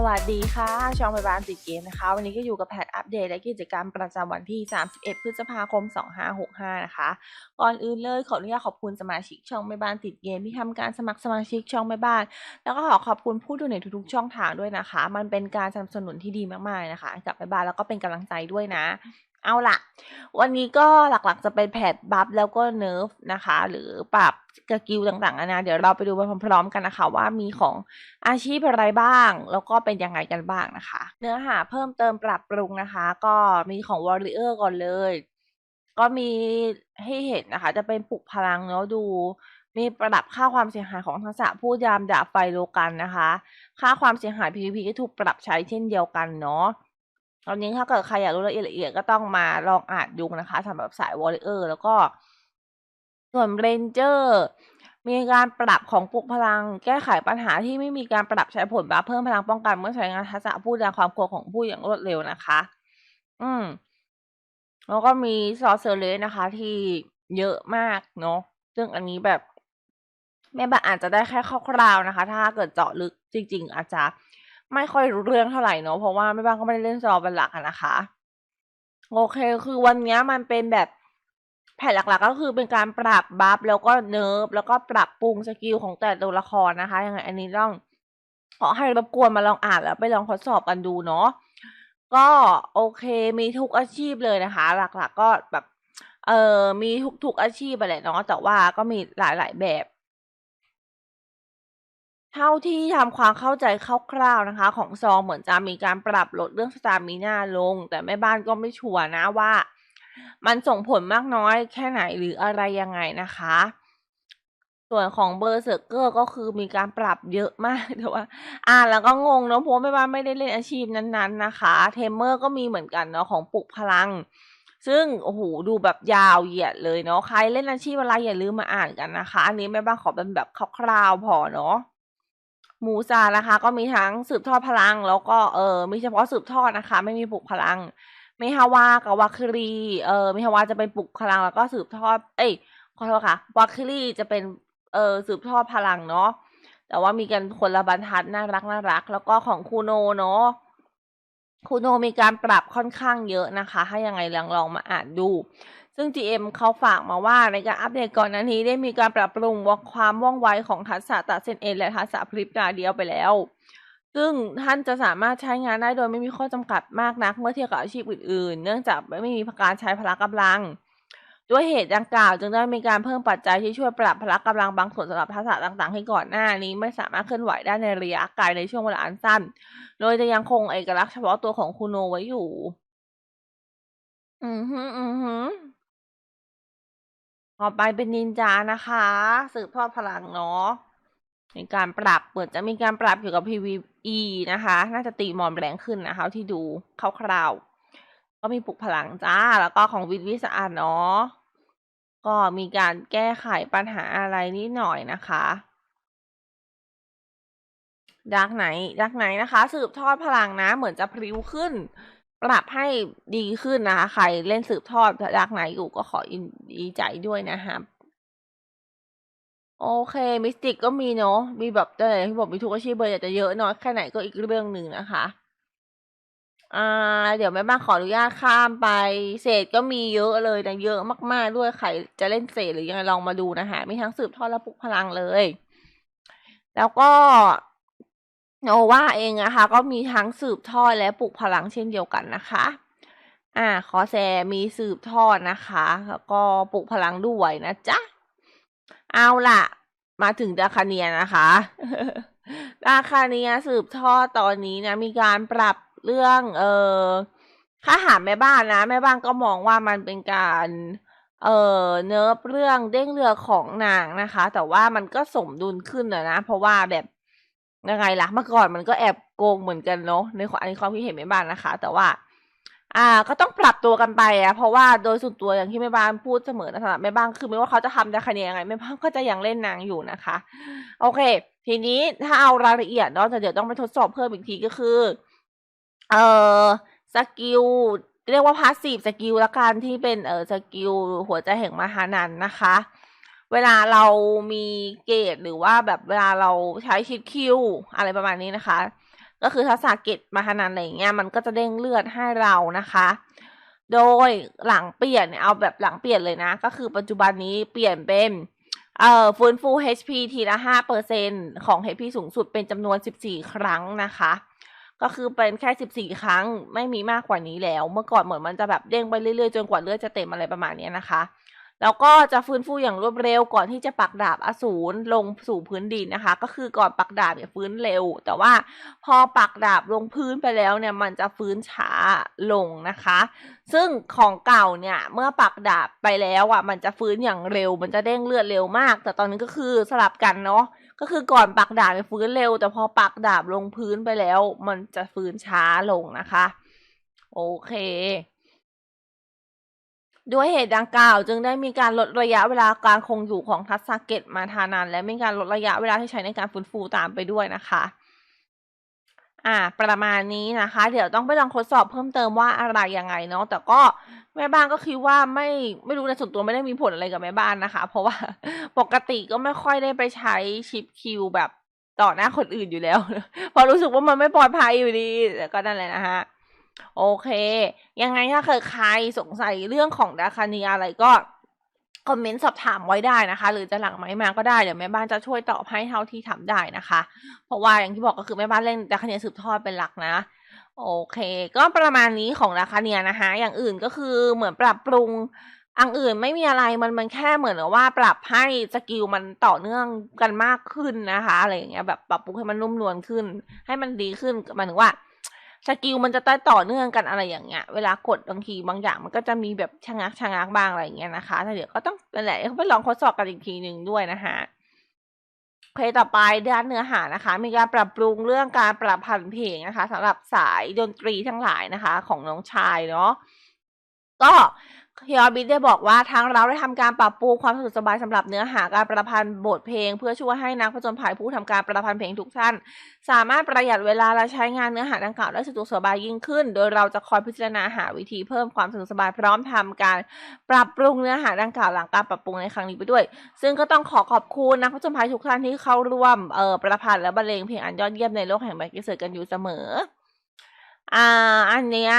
สวัสดีค่ะช่องใบบานติดเกมนะคะ วันนี้ก็อยู่กับแพทอัปเดตและกิจกรรมประจำวันที่ 31 พฤษภาคม 2565 นะคะ ก่อนอื่นเลยขออนุญาตขอบคุณสมาชิกช่องไปบ้านติดเกมที่ทำการสมัครสมาชิกช่องไปบ้าน แล้วก็ขอขอบคุณผู้ดูในทุกๆช่องทางด้วยนะคะ มันเป็นการสนับสนุนที่ดีมากๆนะคะกับไปบ้านแล้วก็เป็นกำลังใจด้วยนะ เอาล่ะวันนี้ก็หลักๆจะเป็นแพทบัฟแล้วก็เนิร์ฟนะคะ หรือปรับสกิลต่างๆนานาเดี๋ยวเราไปดูไปพร้อมๆกันนะคะ ว่ามีของอาชีพอะไรบ้าง แล้วก็เป็นยังไงกันบ้างนะคะ เนื้อหาเพิ่มเติมปรับปรุงนะคะ ก็มีของ Warrior ก่อนเลย ก็มีให้เห็นนะคะ จะเป็นปลุกพลังเนาะดูมีประดับค่าความเสียหายของทักษะผู้ยามดาบไฟโลกันนะคะ ค่าความเสียหาย PVP ก็ถูกปรับใช้เช่นเดียวกันเนาะ ตอนนี้ถ้าเกิดใครอยากรู้รายละเอียดก็ต้องมาลองอ่านดูนะคะสำหรับสายวอลเลอร์แล้วก็ส่วนเรนเจอร์มีการปรับของปลุกพลัง แก้ไขปัญหาที่ไม่มีการปรับใช้ผลบัฟเพิ่มพลังป้องกันเมื่อใช้งานทักษะผู้แรงความกลัวของผู้อย่างรวดเร็วนะคะ อืม แล้วก็มีซอสเซอร์เลสนะคะ ที่เยอะมากเนาะซึ่งอันนี้แบบแม่บ้านอาจจะได้แค่คร่าวๆนะคะ ถ้าเกิดเจาะลึกจริง ๆ อาจจะ ไม่ค่อยรู้เรื่องเท่าไหร่เนาะเพราะว่าแม่บ้านก็ไม่ได้เล่นซอเป็นหลักนะคะโอเค คือวันนี้มันเป็นแบบแผนหลักๆ ก็คือเป็นการปรับบัฟแล้วก็เนิร์ฟแล้วก็ปรับปรุงสกิลของแต่ตัวละครนะคะยังไงอันนี้ต้องขอให้รบกวนมาลองอ่านแล้วไปลองทดสอบกันดูเนาะก็โอเคมีทุกอาชีพเลยนะคะ หลักๆก็แบบเออมีทุกๆอาชีพไปแหละเนาะแต่ว่าก็มีหลายๆแบบ เท่าที่ทำความเข้าใจคร่าวๆนะคะ ของซองเหมือนจะมีการปรับลดเรื่องสตามิน่าลง แต่แม่บ้านก็ไม่ชัวร์นะว่า มันส่งผลมากน้อยแค่ไหนหรืออะไรยังไงนะคะ ส่วนของเบอร์เซอร์เกอร์ก็คือมีการปรับเยอะมากแต่ว่า อ่านแล้วก็งงเนาะเพราะแม่บ้านไม่ได้เล่นอาชีพนั้นๆนะคะ เทมเมอร์ก็มีเหมือนกันเนาะของปลุกพลังซึ่งโอ้โหดูแบบยาวเหยียดเลยเนาะใครเล่นอาชีพอะไรอย่าลืมมาอ่านกันนะคะ อันนี้แม่บ้านขอเป็นแบบคร่าวๆพอเนาะ หมูซานะคะ ก็มีทั้งสืบทอดพลัง แล้วก็เออมีเฉพาะสืบทอดนะคะ ไม่มีปลุกพลังเมฮาวากับวาคิรีเออเมฮาวาจะเป็นปลุกพลังแล้วก็สืบทอด เอ้ยขอโทษค่ะวาคิรีจะเป็นเออสืบทอดพลังเนาะแต่ว่ามีกันคนละบรรทัดน่ารักน่ารัก แล้วก็ของคูโนเนาะคูโนมีการปรับค่อนข้างเยอะนะคะ ถ้ายังไงลองลองมาอ่านดู ซึ่ง GM เขาฝากมาว่าในการอัปเดตก่อนหน้านี้ได้มีการปรับปรุงความว่องไวของทักษะตัดเส้นเอ็นและทักษะพริบตาเดียวไปแล้ว ซึ่งท่านจะสามารถใช้งานได้โดยไม่มีข้อจำกัดมากนัก เมื่อเทียบกับอาชีพอื่นๆ เนื่องจากไม่มีการใช้พละกำลัง ด้วยเหตุดังกล่าว จึงได้มีการเพิ่มปัจจัยที่ช่วยปรับพละกำลังบางส่วนสำหรับทักษะต่างๆ ให้ก่อนหน้านี้ไม่สามารถเคลื่อนไหวได้ในระยะไกลในช่วงเวลาอันสั้น โดยจะยังคงเอกลักษณ์เฉพาะตัวของคูโนไว้อยู่ อือฮึอือฮึ ต่อไปเป็นนินจานะคะ สืบทอดพลังเนาะมีการปรับเปิดจะมีการปรับเกี่ยวกับ PVE นะคะ น่าจะตีมอนแรงขึ้นนะคะ ที่ดูคร่าวๆก็มีปลุกพลังจ้า แล้วก็ของวิทวิสอาเนาะก็มีการแก้ไขปัญหาอะไรนิดหน่อยนะคะดักไหนดักไหนนะคะ สืบทอดพลังนะ เหมือนจะพริ้วขึ้น ปรับให้ดีขึ้นนะคะ ใครเล่นสืบทอดดักไหนอยู่ก็ขอยินดีใจด้วยนะคะโอเค มิสติกก็มีเนาะ มีแบบแต่ที่บอกมีทุกอาชีพเบอร์อยากจะเยอะน้อยแค่ไหนก็อีกเรื่องหนึ่งนะคะ อ่า เดี๋ยวแม่บ้านขออนุญาตข้ามไป เศษก็มีเยอะเลยนะเยอะมากๆด้วยใครจะเล่นเศษหรือยังไงลองมาดูนะคะ มีทั้งสืบทอดและปลุกพลังเลย แล้วก็ โนว่าเองนะคะ ก็มีทั้งสืบทอดและปลุกพลังเช่นเดียวกันนะคะ อ่าคอแซมีสืบทอดนะคะแล้วก็ปลุกพลังด้วยนะจ๊ะ เอาล่ะ มาถึงดาคาเนียนะคะดาคาเนียสืบทอดตอนนี้นะ มีการปรับเรื่องเออถ้าหาแม่บ้านนะแม่บ้านก็มองว่ามันเป็นการเออเนิร์ฟเรื่องเด้งเรือของนางนะคะ แต่ว่ามันก็สมดุลขึ้นนะนะ เพราะว่าแบบ ยังไงล่ะเมื่อก่อนมันก็แอบโกงเหมือนกันเนาะในความอันนี้ความคิดเห็นแม่บ้านนะคะ แต่ว่า อ่า ก็ต้องปรับตัวกันไปอะเพราะว่าโดยส่วนตัวอย่างที่แม่บ้านพูดเสมอนะสำหรับแม่บ้านคือไม่ว่าเขาจะทำได้คะแนนยังไงแม่บ้านก็จะยังเล่นนางอยู่นะคะ โอเค ทีนี้ถ้าเอารายละเอียดเนาะแต่เดี๋ยวต้องไปทดสอบเพิ่มอีกทีก็คือ เอ่อสกิลเรียกว่าพาสซีฟสกิลละกันที่เป็นเออสกิลหัวใจแห่งมหานันนะคะ เวลาเรามีเกรดหรือว่าแบบเวลาเราใช้ชิดคิวอะไรประมาณนี้นะคะ ก็คือถ้าสาเกตมาขนาดอะไรอย่างเงี้ยมันก็จะเด้งเลือดให้เรานะคะ โดยหลังเปลี่ยนเอาแบบหลังเปลี่ยนเลยนะ ก็คือปัจจุบันนี้เปลี่ยนเป็นเอ่อฟื้นฟู HP ทีละห้าเปอร์เซ็นของ HP สูงสุดเป็นจำนวนสิบสี่ครั้งนะคะ ก็คือเป็นแค่สิบสี่ครั้งไม่มีมากกว่านี้แล้ว เมื่อก่อนเหมือนมันจะแบบเด้งไปเรื่อยๆ จนกว่าเลือดจะเต็มอะไรประมาณนี้นะคะ แล้วก็จะฟื้นฟูอย่างรวดเร็วก่อนที่จะปักดาบอสูรลงสู่พื้นดินนะคะ ก็คือก่อนปักดาบเนี่ยฟื้นเร็ว แต่ว่าพอปักดาบลงพื้นไปแล้วเนี่ยมันจะฟื้นช้าลงนะคะ ซึ่งของเก่าเนี่ยเมื่อปักดาบไปแล้วอะมันจะฟื้นอย่างเร็ว มันจะเด้งเลือดเร็วมาก แต่ตอนนี้ก็คือสลับกันเนาะก็คือก่อนปักดาบเนี่ยฟื้นเร็ว แต่พอปักดาบลงพื้นไปแล้ว มันจะฟื้นช้าลงนะคะ โอเค ด้วยเหตุดังกล่าว จึงได้มีการลดระยะเวลาการคงอยู่ของทัศสาเกตมาทานานและมีการลดระยะเวลาที่ใช้ในการฟื้นฟูตามไปด้วยนะคะอ่าประมาณนี้นะคะ เดี๋ยวต้องไปลองทดสอบเพิ่มเติมว่าอะไรยังไงเนาะแต่ก็แม่บ้านก็คิดว่าไม่ไม่รู้ในส่วนตัวไม่ได้มีผลอะไรกับแม่บ้านนะคะ เพราะว่าปกติก็ไม่ค่อยได้ไปใช้ชิปคิวแบบต่อหน้าคนอื่นอยู่แล้วเพราะรู้สึกว่ามันไม่ปลอดภัยอยู่ดีแต่ก็นั่นแหละนะฮะ โอเค ยังไงถ้าเกิดใครสงสัยเรื่องของดาคาเนียอะไรก็คอมเมนต์สอบถามไว้ได้นะคะ หรือจะหลังไม้มาก็ได้ เดี๋ยวแม่บ้านจะช่วยตอบให้เท่าที่ทำได้นะคะ เพราะว่าอย่างที่บอกก็คือแม่บ้านเล่นดาคาเนียสืบทอดเป็นหลักนะ โอเค ก็ประมาณนี้ของดาคาเนียนะคะ อย่างอื่นก็คือเหมือนปรับปรุงอันอื่นไม่มีอะไรมันมันแค่เหมือนกับว่าปรับให้สกิลมันต่อเนื่องกันมากขึ้นนะคะอะไรอย่างเงี้ยแบบปรับปรุงให้มันนุ่มนวลขึ้น ให้มันดีขึ้นหมายถึงว่า สกิลมันจะต่อเนื่องกันอะไรอย่างเงี้ย เวลากดบางทีบางอย่างมันก็จะมีแบบชะงักชะงักบ้างอะไรอย่างเงี้ยนะคะแต่เดี๋ยวก็ต้องนั่นแหละเขาไปลองทดสอบกันอีกทีหนึ่งด้วยนะคะโอเคต่อไปด้านเนื้อหานะคะ มีการปรับปรุงเรื่องการประพันธ์เพลงนะคะสำหรับสายดนตรีทั้งหลายนะคะ ของน้องชายเนาะก็ เฮียบิดได้บอกว่าทางเราได้ทำการปรับปรุงความสะดวกสบายสำหรับเนื้อหาการประพันธ์บทเพลง เพื่อช่วยให้นักผจญภัยผู้ทำการประพันธ์เพลงทุกท่าน สามารถประหยัดเวลาและใช้งานเนื้อหาดังกล่าวได้สะดวกสบายยิ่งขึ้น โดยเราจะคอยพิจารณาหาวิธีเพิ่มความสะดวกสบายพร้อมทำการปรับปรุงเนื้อหาดังกล่าวหลังการปรับปรุงในครั้งนี้ไปด้วย ซึ่งก็ต้องขอขอบคุณนักผจญภัยทุกท่านที่เข้าร่วมเอ่อประพันธ์และบรรเลงเพลงอันยอดเยี่ยมในโลกแห่งแบกกิเซอร์กันอยู่เสมออ่าอันเนี้ย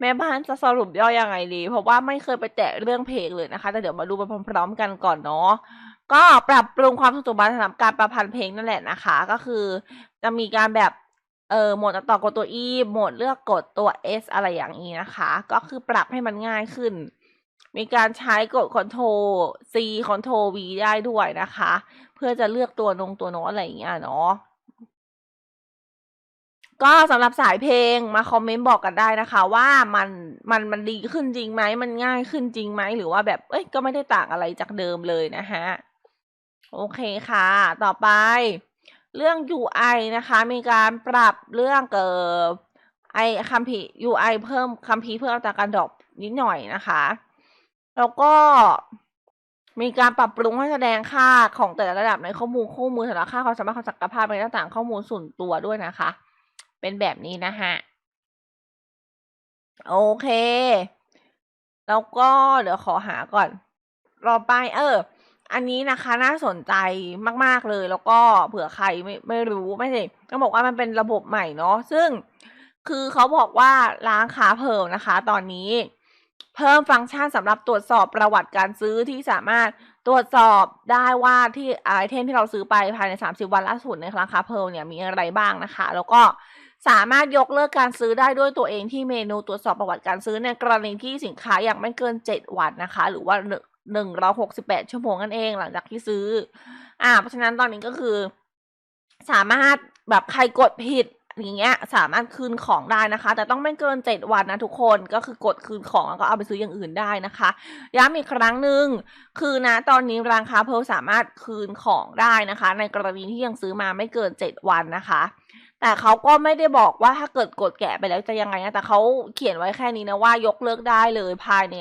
แม่บ้านจะสรุปย่อยังไงดี เพราะว่าไม่เคยไปแตะเรื่องเพลงเลยนะคะ แต่เดี๋ยวมาดูไปพร้อมๆกันก่อนเนาะก็ปรับปรุงความสะดวกสำหรับการประพันธ์เพลงนั่นแหละนะคะ ก็คือ จะมีการแบบเออโหมดตัดต่อกดตัว E โหมดเลือกกดตัว S อะไรอย่างนี้นะคะ ก็คือปรับให้มันง่ายขึ้น มีการใช้กด Ctrl C Ctrl V ได้ด้วยนะคะ เพื่อจะเลือกตัวนงตัวโน้ตอะไรอย่างเงี้ยเนาะ ก็สำหรับสายเพลงมาคอมเมนต์บอกกันได้นะคะ ว่ามันมันมันดีขึ้นจริงไหมมันง่ายขึ้นจริงไหมหรือว่าแบบเอ้ยก็ไม่ได้ต่างอะไรจากเดิมเลยนะฮะโอเคค่ะ ต่อไป เรื่อง UI นะคะ มีการปรับเรื่องเกิดไอคัมพี UI เพิ่มคัมพีเพิ่มอัตราการดอปนิดหน่อยนะคะ แล้วก็มีการปรับปรุงให้แสดงค่าของแต่ละระดับในข้อมูลคู่มือแต่ละค่าความสามารถความศักยภาพในหน้าต่างข้อมูลส่วนตัวด้วยนะคะ เป็นแบบนี้นะฮะ โอเค แล้วก็เดี๋ยวขอหาก่อน รอไปเออ อันนี้นะคะน่าสนใจมาก ๆเลย แล้วก็เผื่อใครไม่ไม่รู้ไม่ใช่ต้องบอกว่ามันเป็นระบบใหม่เนาะซึ่งคือเขาบอกว่าร้านค้าเพิ่มนะคะ ตอนนี้ เพิ่มฟังก์ชันสำหรับตรวจสอบประวัติการซื้อที่สามารถตรวจสอบได้ว่าที่ไอเทมที่เราซื้อไปภายใน 30 วันล่าสุดในร้านค้าเพิ่มเนี่ยมีอะไรบ้างนะคะ แล้วก็ สามารถยกเลิกการซื้อได้ด้วยตัวเองที่เมนูตรวจสอบประวัติการซื้อในกรณีที่สินค้ายังไม่เกิน 7 วันนะคะ หรือว่าหนึ่งร้อยหกสิบแปดชั่วโมงนั่นเองหลังจากที่ซื้อ อ่า เพราะฉะนั้นตอนนี้ก็คือ สามารถแบบใครกดผิดอย่างเงี้ย สามารถคืนของได้นะคะ แต่ต้องไม่เกินเจ็ดวันนะทุกคนก็คือกดคืนของแล้วก็เอาไปซื้ออย่างอื่นได้นะคะย้ำอีกครั้งหนึ่งคือนะตอนนี้ร้านค้าเพลสามารถคืนของได้นะคะ ในกรณีที่ยังซื้อมาไม่เกินเจ็ดวันนะคะ แต่เขาก็ไม่ได้บอกว่าถ้าเกิดกดแกะไปแล้วจะยังไงนะแต่เขาเขียนไว้แค่นี้นะว่ายกเลิกได้เลยภายใน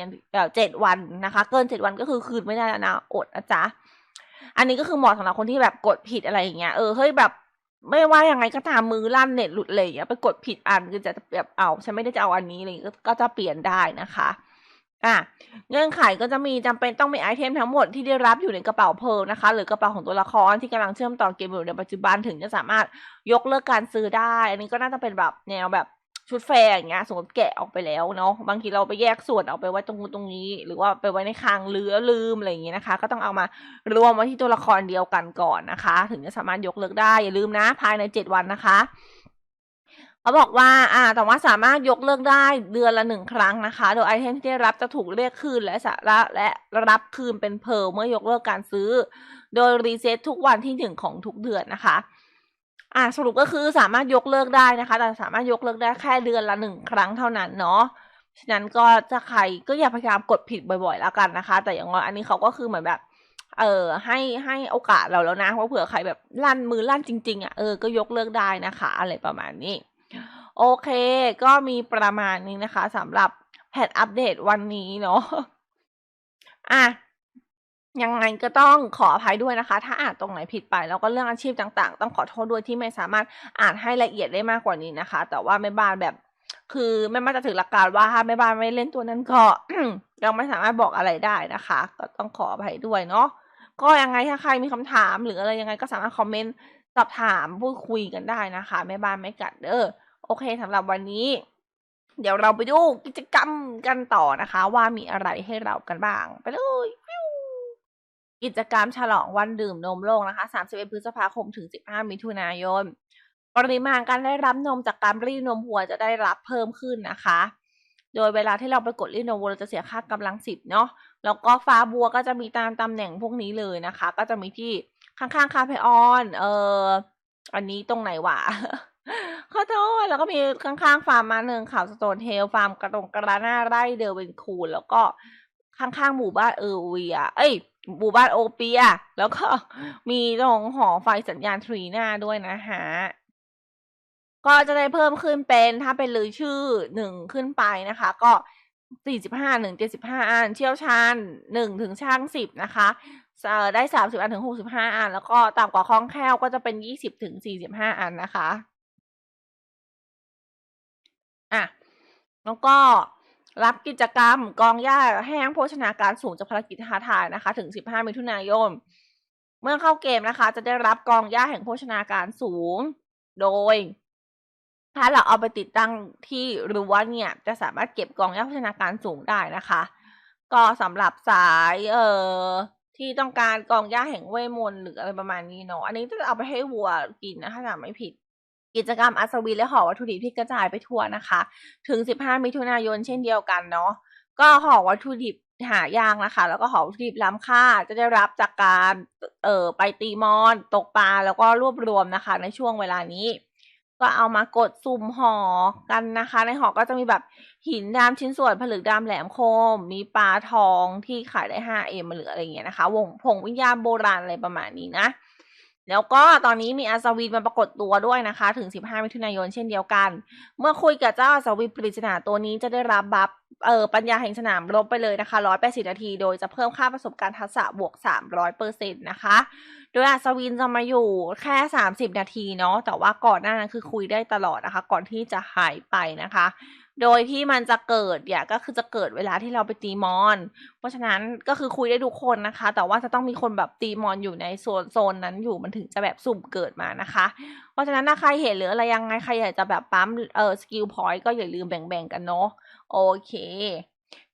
เจ็ดวันนะคะ เกินเจ็ดวันก็คือคืนไม่ได้แล้วนะอดนะจ๊ะอันนี้ก็คือเหมาะสำหรับคนที่แบบกดผิดอะไรอย่างเงี้ยเออเฮ้ยแบบไม่ว่ายังไงก็ตามมือลั่นเน็ตหลุดเลยอย่างไปกดผิดอันคือจะแบบเอาฉันไม่ได้จะเอาอันนี้เลยก็จะเปลี่ยนได้นะคะ อะเงื่อนไขก็จะมีจำเป็นต้องมีไอเทมทั้งหมดที่ได้รับอยู่ในกระเป๋าเพร์ลนะคะ หรือกระเป๋าของตัวละครที่กำลังเชื่อมต่อเกมอยู่ในปัจจุบันถึงจะสามารถยกเลิกการซื้อได้ อันนี้ก็น่าจะเป็นแบบแนวแบบชุดแฟร์อย่างเงี้ยสมมติแกะออกไปแล้วเนาะบางทีเราไปแยกส่วนเอาไปไว้ตรงนู้นตรงนี้ หรือว่าไปไว้ในคลังหรือลืมอะไรอย่างเงี้ยนะคะ ก็ต้องเอามารวมไว้ที่ตัวละครเดียวกันก่อนนะคะ ถึงจะสามารถยกเลิกได้อย่าลืมนะ ภายในเจ็ดวันนะคะ เขาบอกว่า อ่า แต่ว่าสามารถยกเลิกได้เดือนละหนึ่งครั้งนะคะ โดยไอเทมที่ได้รับจะถูกเรียกคืนและสาระและรับคืนเป็นเพร์ลเมื่อยกเลิกการซื้อ โดยรีเซ็ตทุกวันที่หนึ่งของทุกเดือนนะคะ อ่าสรุปก็คือสามารถยกเลิกได้นะคะ แต่สามารถยกเลิกได้แค่เดือนละหนึ่งครั้งเท่านั้นเนาะ ฉะนั้นก็จะใครก็อย่าพยายามกดผิดบ่อยๆแล้วกันนะคะ แต่อย่างน้อยอันนี้เขาก็คือเหมือนแบบเออให้ให้โอกาสเราแล้วนะว่าเผื่อใครแบบลั่นมือลั่นจริง ๆอะเออก็ยกเลิกได้นะคะ อะไรประมาณนี้ โอเค ก็มีประมาณนี้นะคะสำหรับแพทอัปเดตวันนี้เนาะอะยังไงก็ต้องขออภัยด้วยนะคะ ถ้าอ่านตรงไหนผิดไป แล้วก็เรื่องอาชีพต่าง ๆ ต้องขอโทษด้วยที่ไม่สามารถอ่านให้ละเอียดได้มากกว่านี้นะคะ แต่ว่าแม่บ้านแบบ คือแม่บ้านจะถือหลักการว่าถ้าแม่บ้านไม่เล่นตัวนั้นก็ยังไม่สามารถบอกอะไรได้นะคะ ก็ต้องขออภัยด้วยเนาะก็ยังไงถ้าใครมีคำถามหรืออะไรยังไงก็สามารถคอมเมนต์สอบถามพูดคุยกันได้นะคะแม่บ้านไม่กัดเด้อ โอเคสำหรับวันนี้ เดี๋ยวเราไปดูกิจกรรมกันต่อนะคะ ว่ามีอะไรให้เรากันบ้าง ไปเลยกิจกรรมฉลองวันดื่มนมโลกนะคะ 31 พฤษภาคมถึง 15 มิถุนายน ปริมาณการได้รับนมจากการรีดนมวัวจะได้รับเพิ่มขึ้นนะคะ โดยเวลาที่เราไปกดรีดนมวัวเราจะเสียค่ากำลังสิบเนาะ แล้วก็ฟ้าบัวก็จะมีตามตำแหน่งพวกนี้เลยนะคะ ก็จะมีที่ข้างๆคาเฟออน เอออันนี้ตรงไหนวะ ขอโทษแล้วก็มีข้างๆฟาร์มมาหนึ่งข่าวสโตนเฮลฟาร์มกระตงกระหน้าไร่เดอร์เวนคูลแล้วก็ข้างๆหมู่บ้านเออเวีย เอ้ยหมู่บ้านโอเปีย แล้วก็มีตรงหอไฟสัญญาณทรีนาด้วยนะฮะก็จะได้เพิ่มขึ้นเป็นถ้าเป็นลือชื่อหนึ่งขึ้นไปนะคะ ก็สี่สิบห้าหนึ่งเจ็ดสิบห้าอัน เชี่ยวชาญหนึ่งถึงช่างสิบนะคะได้สามสิบอันถึงหกสิบห้าอัน แล้วก็ต่ำกว่าคล่องแคล่วก็จะเป็นยี่สิบถึงสี่สิบห้าอันนะคะ อะแล้วก็รับกิจกรรมกองหญ้าแห้งโภชนาการสูงจากภารกิจท้าทายนะคะ ถึง 15 มิถุนายน เมื่อเข้าเกมนะคะ จะได้รับกองหญ้าแห่งโภชนาการสูง โดย ถ้าเราเอาไปติดตั้งที่รั้วเนี่ย จะสามารถเก็บกองหญ้าโภชนาการสูงได้นะคะ ก็สำหรับสายเอ่อที่ต้องการกองหญ้าแห่งเวทมนต์หรืออะไรประมาณนี้เนาะอันนี้จะเอาไปให้วัวกินนะคะถ้าไม่ผิด กิจกรรมอัศวินและหอวัตถุดิบที่กระจายไปทั่วนะคะ ถึง 15 มิถุนายนเช่นเดียวกันเนาะก็หอวัตถุดิบหายากนะคะ แล้วก็หอวัตถุดิบล้ำค่าจะได้รับจากการเอ่อไปตีมอน ตกปลาแล้วก็รวบรวมนะคะ ในช่วงเวลานี้ ก็เอามากดสุ่มห่อกันนะคะ ในหอก็จะมีแบบหินดำชิ้นส่วนผลึกดำแหลมคม มีปลาทองที่ขายได้ 5M หรืออะไรเงี้ยนะคะ วงผงวิญญาณโบราณอะไรประมาณนี้นะ แล้วก็ตอนนี้มีอัศวินมาปรากฏตัวด้วยนะคะ ถึง 15 มิถุนายนเช่นเดียวกัน เมื่อคุยกับเจ้าอัศวินปริศนาตัวนี้จะได้รับบัฟเออปัญญาแห่งสนามรบไปเลยนะคะ 180 นาที โดยจะเพิ่มค่าประสบการณ์ทักษะบวก 300เปอร์เซ็นต์นะคะ โดยอัศวินจะมาอยู่แค่ 30 นาทีเนาะแต่ว่าก่อนหน้านั้นคือคุยได้ตลอดนะคะ ก่อนที่จะหายไปนะคะ โดยที่มันจะเกิดเนี่ยก็คือจะเกิดเวลาที่เราไปตีมอน เพราะฉะนั้นก็คือคุยได้ทุกคนนะคะ แต่ว่าจะต้องมีคนแบบตีมอนอยู่ในโซนโซนนั้นอยู่มันถึงจะแบบสุ่มเกิดมานะคะ เพราะฉะนั้นถ้าใครเห็นหรืออะไรยังไงใครอยากจะแบบปั๊มเออสกิลพอยต์ก็อย่าลืมแบ่งๆกันเนาะโอเค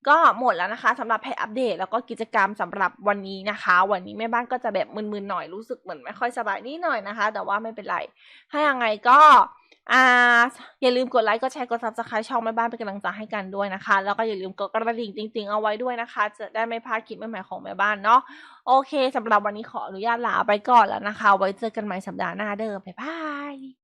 ก็หมดแล้วนะคะสำหรับแพทอัปเดตแล้วก็กิจกรรมสำหรับวันนี้นะคะ วันนี้แม่บ้านก็จะแบบมึนๆหน่อยรู้สึกเหมือนไม่ค่อยสบายนิดหน่อยนะคะ แต่ว่าไม่เป็นไรถ้ายังไงก็ อ่าอย่าลืมกดไลค์ กดแชร์ กด subscribe ช่องแม่บ้านเป็นกำลังใจให้กันด้วยนะคะ แล้วก็อย่าลืมกดกระดิ่งจริงๆเอาไว้ด้วยนะคะ จะได้ไม่พลาดคลิปใหม่ๆของแม่บ้านเนาะ โอเคสำหรับวันนี้ขออนุญาตลาไปก่อนแล้วนะคะ ไว้เจอกันใหม่สัปดาห์หน้าเด้อบ๊ายบาย